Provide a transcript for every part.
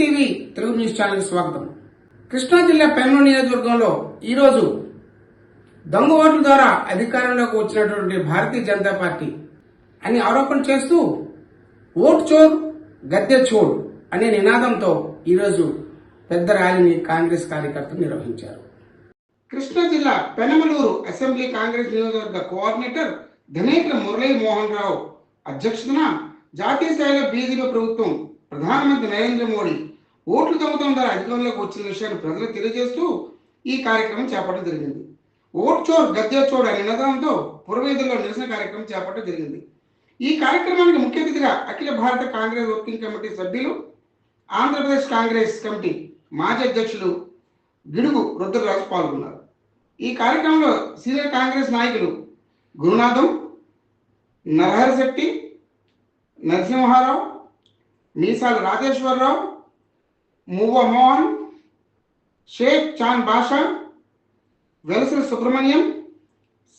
TV news channel స్వాగతం. కృష్ణా జిల్లా pen నియోజకవర్గంలో రోజు దొంగ ఓట్ల ద్వారా అధికారంలోకి వచ్చినటువంటి భారతీయ జనతా పార్టీ అని ఆరోపణ చేస్తూ ఓట్ చోర్ గద్దె చోర్ అనే నినాదంతో ఈరోజు పెద్ద ర్యాలీని కాంగ్రెస్ కార్యకర్తలు నిర్వహించారు. కృష్ణా జిల్లా పెనమలూరు అసెంబ్లీ కాంగ్రెస్ నియోజకవర్గ కోఆర్డినేటర్ ధనేకుల మురళీ మోహన్ రావు అధ్యక్షతన జాతీయ స్థాయిలో బీజేపీ ప్రభుత్వం ప్రధానమంత్రి నరేంద్ర మోడీ ఓట్లు దొంగతనం ద్వారా అధికారంలోకి వచ్చిన విషయాన్ని ప్రజలకు తెలియజేస్తూ ఈ కార్యక్రమం చేపట్టడం జరిగింది. ఓట్ చోర్ గద్దె చోర్ అనే నినాదంతో పురవేదుల్లో నిరసన కార్యక్రమం చేపట్టడం జరిగింది. ఈ కార్యక్రమానికి ముఖ్య అతిథిగా అఖిల భారత కాంగ్రెస్ వర్కింగ్ కమిటీ సభ్యులు ఆంధ్రప్రదేశ్ కాంగ్రెస్ కమిటీ మాజీ అధ్యక్షులు గిడుగు రుద్రరాజు పాల్గొన్నారు. ఈ కార్యక్రమంలో సీనియర్ కాంగ్రెస్ నాయకులు Gurunatham Narahari Shetty Narasimharao Meesala Rajeswararao Muvva Mohan Shaik Chan Basha Velasala Subrahmanyam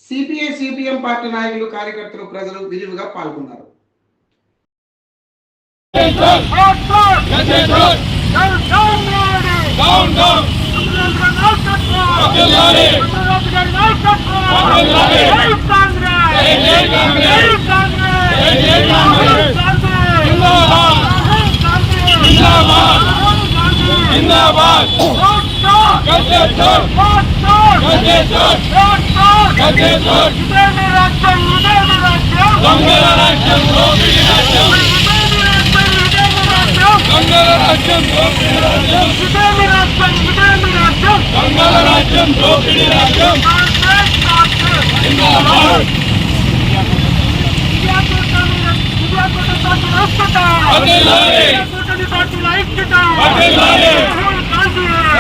CPI CPM party నాయకులు కార్యకర్తలు ప్రజలు విరివిగా పాల్గొన్నారు Down, down, down, down, down. गद्दे चोर गद्दे चोर